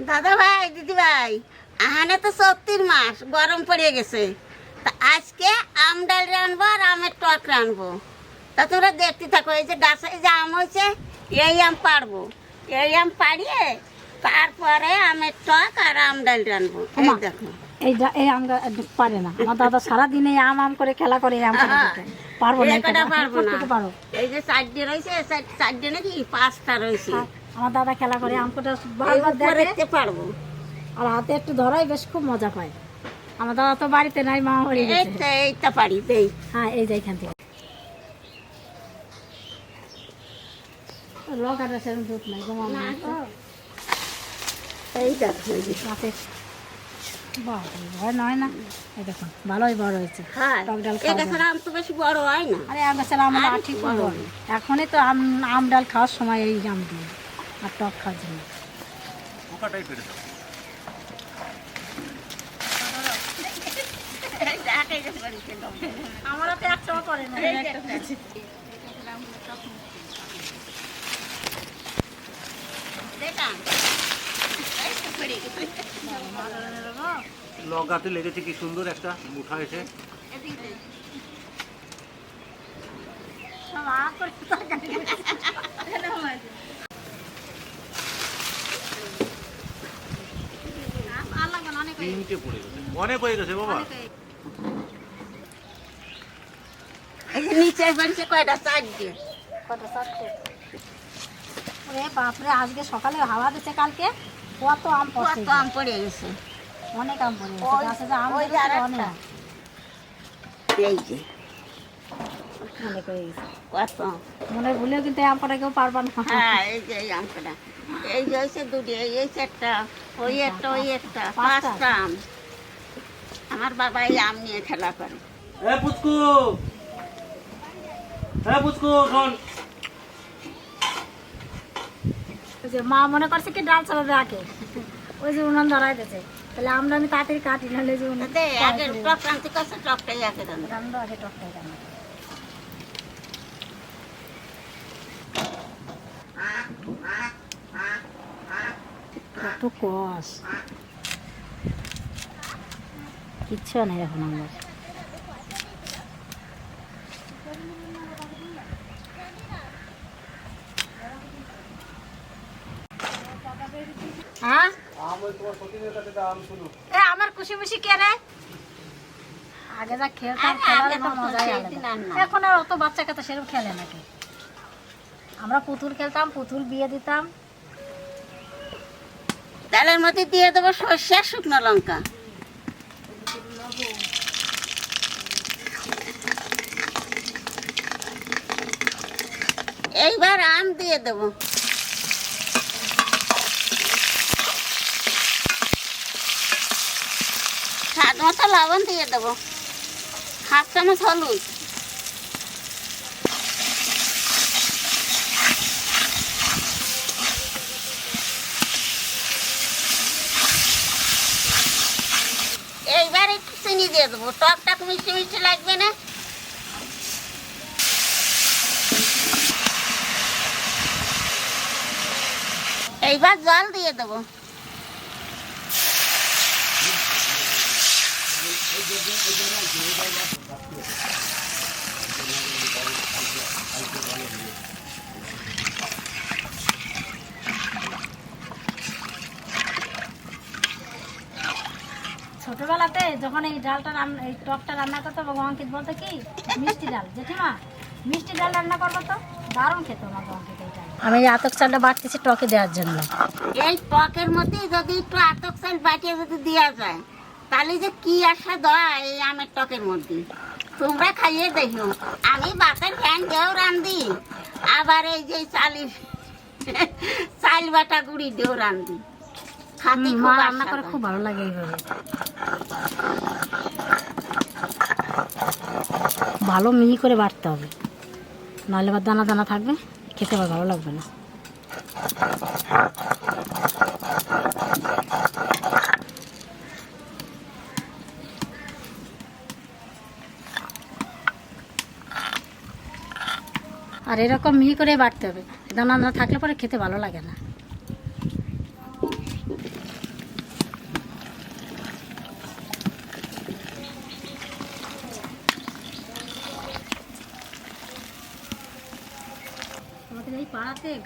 দাদা ভাই দিদি ভাই আহানে তো সত্যির মাস গরম পড়ে গেছে। তা আজকে আম ডাল রানবো আর আমের টক রানবো তা তোমরা দেখতে থাকো এই যে গাছে যে আম হয়েছে এই আম পারব এই আম পাড়িয়ে তারপরে আমের টক আর আম ডাল রানবো এই দেখো। এই এই আম পারে না। আমার দাদা সারাদিন এই আম আম করে খেলা করে আম। পারব না এই পারব না। এই যে চারটে রয়েছে চার- চারটে নাকি পাঁচটা রয়েছে। আমার দাদা খেলা করে আম করে বারবার দেখে। উপরেতে পারব। আর হাতে একটু ধরাই বেশ খুব মজা পায়। আমার দাদা তো বাড়িতে নাই মা বাড়ি গেছে। এইটা পারি দেই। হ্যাঁ এই যে এখান থেকে। সেরকম দুধ নাই গো। মামা ভয় নয় না? এই দেখুন ভালোই বড় হয়েছে। হ্যাঁ আম তো বেশি বড় হয় না। আরে আম গাছের আম ঠিক বড়। বড়। এখনই তো আম আম ডাল খাওয়ার সময় এই আম দিয়ে। আর টক খাওয়ার জন্য। পোকাটাই পেরে দাও আমারও তো একসময় করে না। লগাতে লেগেছে কি সুন্দর একটা মুঠা এসে। সব করে তরকারি আর লাগবে না অনেক হয়ে তিনটে পড়ে গেছে। অনেক হয়ে গেছে বাবা। এই যে নিচে কয়টা? চারটে। কত চারটে। ওরে বাপরে আজকে সকালে হাওয়া দিচ্ছে কালকে কত আম পড়ছে কত আম পড়ে গেছে। অনেক আম পড়ে গেছে গাছে যে আম ওই যে ধরেছে আরেকটা। অনেক। এই যে। মনে ভুলেও কিন্তু এই আম কটা কেউ পারবা না। হ্যাঁ এই যে এই আমটা। এই যে হয়েছে দুটি এই চারটা ওই একটা ওই একটা পাঁচটা। আম। আমার বাবা এই আম নিয়ে খেলা করে। এ পুচকু! এ পুচকু শোন। যে মা মনে করছে কি ডাল চালাবে আগে। ওই যে উনান ধরাই দিয়েছে। তাহলে আমরা আমি তাড়াতাড়ি কাটি নাহলে যে উনান দে আগে টক কাছে টকটাই আগে রাঁধো রান্না আগে টকটাই রান্না কত কষ কিচ্ছু নেই এখন আমার। হ্যাঁ আমার খুশি মুশি কে রে? আগে যা খেলতাম। এখন আর অত বাচ্চা কাচ্চা সেরকম খেলে নাকি আমরা পুতুল খেলতাম পুতুল বিয়ে দিতাম। ডালের মধ্যে দিয়ে দেবো সর্ষে আর শুকনো লঙ্কা। এইবার আম দিয়ে দেবো। স্বাদ মতো লবণ দিয়ে দেবো। হাফ চামচ হলুদ এইবার একটু চিনি দিয়ে দেবো। টক টাক মিষ্টি মিষ্টি লাগবে না। এইবার জল দিয়ে দেবো। ছোটবেলাতে যখন এই ডালটা রান্না এই টকটা রান্না করতো বাবা অঙ্কিত বলতো কি মিষ্টি ডাল। জেঠিমা মিষ্টি ডাল রান্না করব তো? দারুণ খেতো আমার অঙ্কিত এই আমি এই আতক চালটা বাড়তেছি টকে দেওয়ার জন্য। এই টকের মধ্যে যদি একটু আতক চাল বাটিয়ে যদি দেওয়া যায় তাহলে যে কি আসা দেওয়া এই আমের টকের মধ্যে। তোমরা খাইয়ে দেখো। আমি বাতের ফ্যান দিয়েও রান্ধি আবার এই যে চালি চাল বাটা গুড়ি দিয়েও রান্ধি। খাতে খুব রান্না করে খুব ভালো লাগে এইভাবে। ভালো মিহি করে বাটতে হবে। নাহলে বা দানা দানা থাকবে খেতে ভালো লাগবে না। আর এরকম মিহি করে বাড়তে হবে। দানা দানা থাকলে পরে খেতে ভালো লাগে না।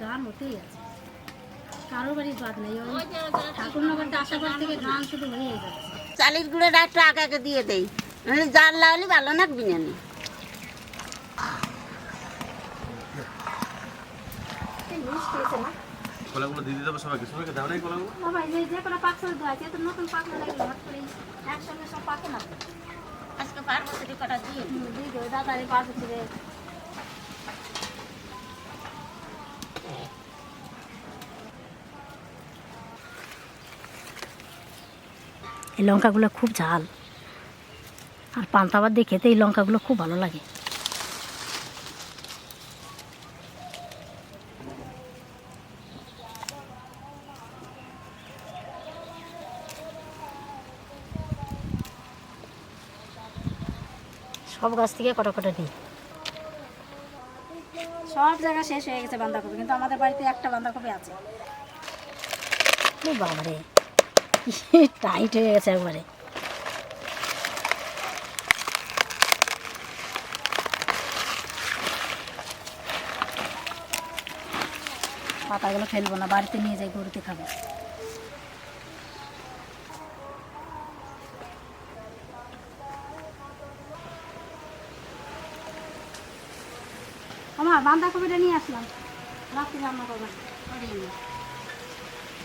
গান হতেই আছে। কারও বাড়ির বাদ নেই ওই ঠাকুরনগরতে আসার পর থেকে গান শুধু হয়েই যাচ্ছে। চালির গুঁড়োটা আগে দিয়ে দেই। নাহলে জাল লাগালে ভালো লাগবে না। কলাগুলো দিয়ে দিতে হবে সবাইকে। সবাইকে দাও নাই কলাগুলো। বাবা এই যে যে পাকসল ধোয়াছে তো নতুন পাকনা লাগল হট করে একসঙ্গে সব পাকে না? আজকে পারব যদি কটা দিয়ে দিয়ে দেবে দাদারে পাঠাচ্ছি রে এই লঙ্কাগুলো খুব ঝাল। আর পান্তাবাদ দিয়ে খেতে এই লঙ্কাগুলো খুব ভালো লাগে। সব গাছ থেকে কটা কটা দিই সব জায়গা শেষ হয়ে গেছে বাঁধাকপি, কিন্তু আমাদের বাড়িতে একটা বাঁধাকপি আছে। বাবারে টাইট হয়ে গেছে একবারে। পাতাগুলো ফেলব না, বাড়িতে নিয়ে যাই গরুতে খাবে। আমার বাঁধাকপিটা নিয়ে আসলাম। রাত্রি রান্না করবেন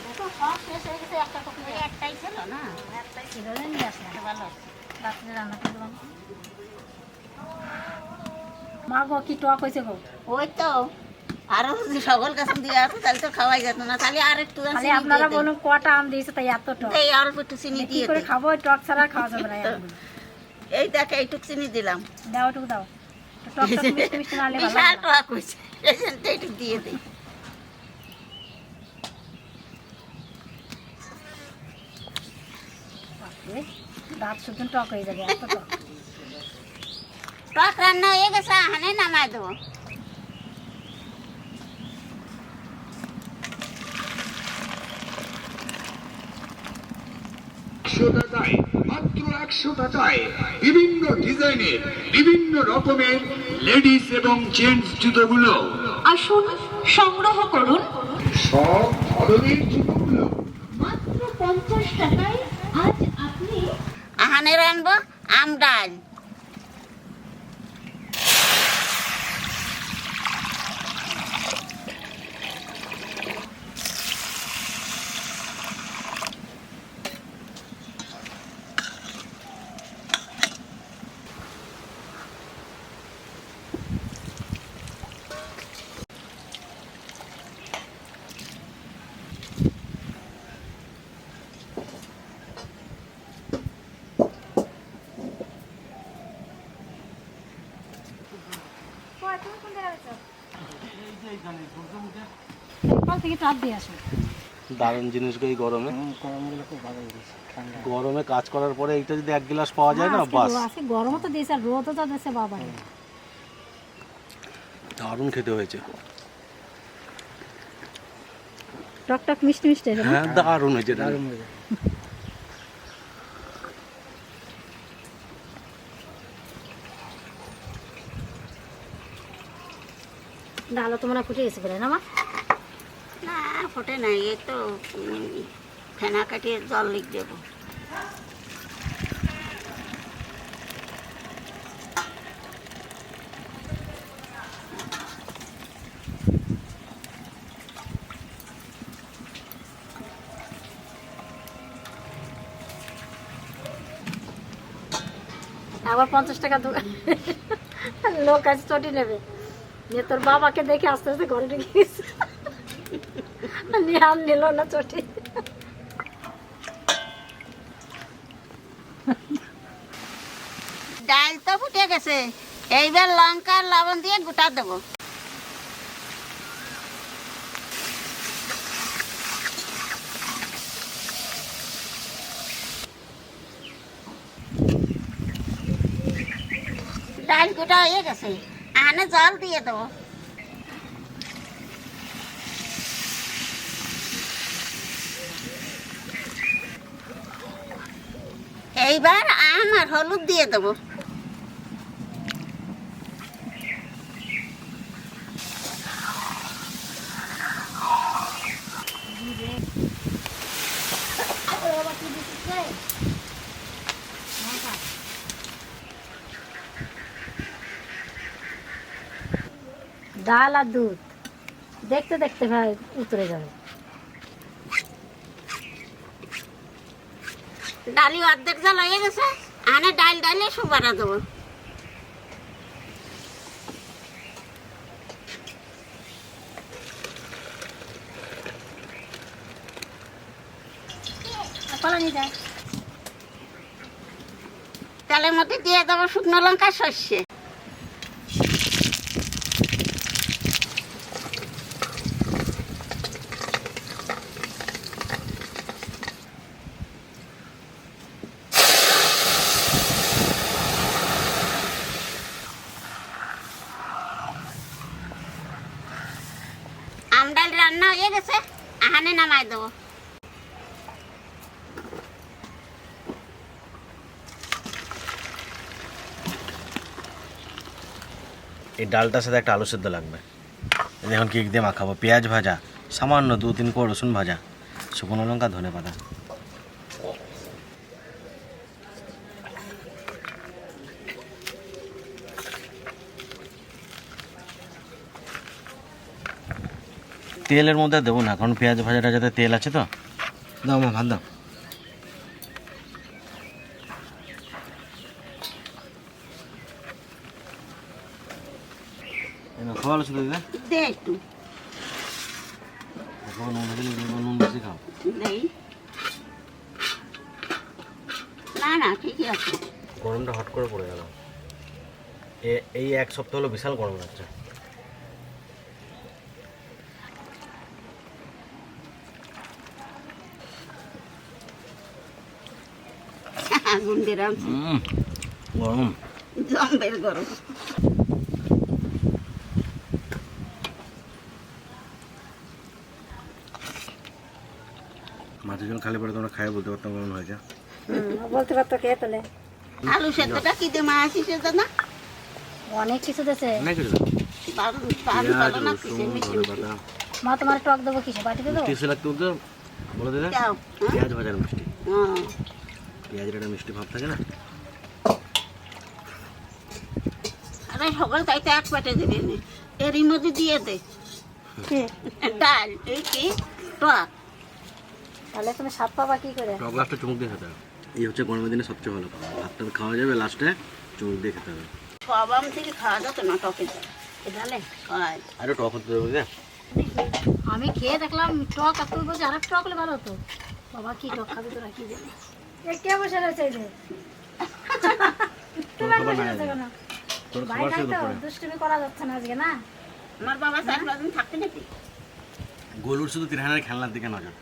দেখো, সব শেষ হয়ে গেছে, একটা কপি একটাই ছিল না? একটাই ছিল নিয়ে আসলাম। ভালো রাত্রে রান্না করলাম। মা গো কি টক হয়েছে গো। ওই তো আরও যদি সকল কাছে দিয়ে আসো তাহলে তো খাওয়াই যেত না। তাহলে আর একটু আপনারা বলুন কটা আম দিয়েছে তাই এত টক। এই অল্প একটু চিনি দিয়ে করে খাব? টক ছাড়া খাওয়া যাবে না এই দেখ এইটুক চিনি দিলাম। দাও একটু দাও। একটু বিশাল টক হয়েছে এইটুক দিয়ে দিই দাঁত শুধু টক হয়ে যাবে এত টক। টক রান্না হয়ে গেছে হানে নামাই দেবো একশো টাকায় মাত্র একশো টাকায় বিভিন্ন ডিজাইনের বিভিন্ন রকমের লেডিস এবং জেন্টস জুতোগুলো। আসুন সংগ্রহ করুন। সব ধরনের জুতোগুলো। মাত্র পঞ্চাশ টাকায় আজ আপনি আহানের রানবো আম দারুণ জিনিস গো এই গরমে। গরমে কাজ করার পরে এইটা যদি এক গ্লাস পাওয়া যায় না আজকে বাস। গরমও তো দিয়েছে আর রোদও তো দিয়েছে বাবা দারুণ খেতে হয়েছে। টক টক মিষ্টি মিষ্টি? হ্যাঁ দারুণ হয়েছে। দারুণ ডালও তোমরা ফুটে গেছে না মা? না ফোটে নাই এই তো ফেনা কাটিয়ে জল লিখ দেবো। আবার পঞ্চাশ টাকা দোকান লোক আছে চটি নেবে। নিয়ে তোর বাবাকে দেখে আস্তে আস্তে ঘরে ঢুকে নিয়ে আর নিল না চটি। ডাল তো ফুটে গেছে। এইবার লঙ্কা লবণ দিয়ে গোটা দেবো। ডাল গোটা হয়ে গেছে। আনে জল দিয়ে দেবো। এইবার আম আর হলুদ দিয়ে দেবো। ডাল আর দুধ। দেখতে দেখতে ভাই উতরে যাবে। ডালি অর্ধেক জাল হয়ে গেছে আনে ডাল ডালে সুবারা দেবো। তেলের মধ্যে দিয়ে দেবো শুকনো লঙ্কা সর্ষে আমডাল রান্না গেছে। আহানে নামাই দেবো। এই ডালটার সাথে একটা আলু সেদ্ধ লাগবে। এখন কেক দিয়ে মাখাবো। পেঁয়াজ ভাজা, সামান্য দু তিন কোয়া রসুন ভাজা, শুকনো লঙ্কা, ধনে পাতা। তেলের মধ্যে দেবো না কারণ পেঁয়াজ ভাজাটা যাতে তেল আছে তো। দাও মা ভাত দাও। দিদা একটু। খাও নুন দিলে নুন বেশি খাও। না না ঠিকই আছে। গরমটা হট করে পড়ে গেল। এ- এই এক সপ্তাহ হলো বিশাল গরম লাগছে। আগুন দিলাম। গরম। জম্বের গরম মাছের জন্য খালি পরে তোমরা খাই বলতে পারতাম কেমন হয়েছে। বলতে পারতো কে তোলে আলু সেদ্ধটা কি দিয়ে মা আসি সেদ্ধ না? অনেক কিছু দেছে অনেক কিছু মা তোমার টক দেবো কিসে? বাটিতে দেবো? লাগতে বলতে? বলে দিলে? হ্যাঁ? পেঁয়াজ ভাজার মিষ্টি। হ্যাঁ। পেঁয়াজের একটা মিষ্টি ভাব থাকে না? আরে সকাল তাইতে এক পেটে দিবি। এরই মধ্যে দিয়ে দে। ডাল এই কি? টক। তাহলে তুমি পাবা কি করে? টক লাস্টে চুমুক দিয়ে খেতে হবে। এই হচ্ছে গরমের দিনে সবচেয়ে ভালো খাবার। ভাতটা খাওয়া যাবে লাস্টে চুমুক দিয়ে খেতে হবে। সব আম থেকে খাওয়া যেত না টকে? ডালে আরও টক হতে বুঝলে? আমি খেয়ে দেখলাম টক আর তুই বলছি আরেক টক হলে ভালো হতো। বাবা কি টক খাবি তোরা কি জানি কে বসে রয়েছে এই যে? তোর খাবার নাই আজকে। ভাই নাই তো দুষ্টুমি করা যাচ্ছে না আজকে না? আমার বাবা চার পাঁচ দিন থাকতে নাকি গোলুর শুধু তিরহানের খেলনার দিকে নজর।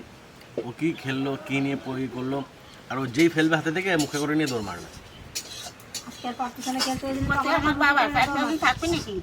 ও কি খেললো কি নিয়ে পরি করল আর ও যেই ফেলবে হাতে থেকে মুখে করে নিয়ে দৌড় মারবে। আজকে আর পারতেছে খেলতে আমার বাবা চার পাঁচ দিন থাকবে নাকি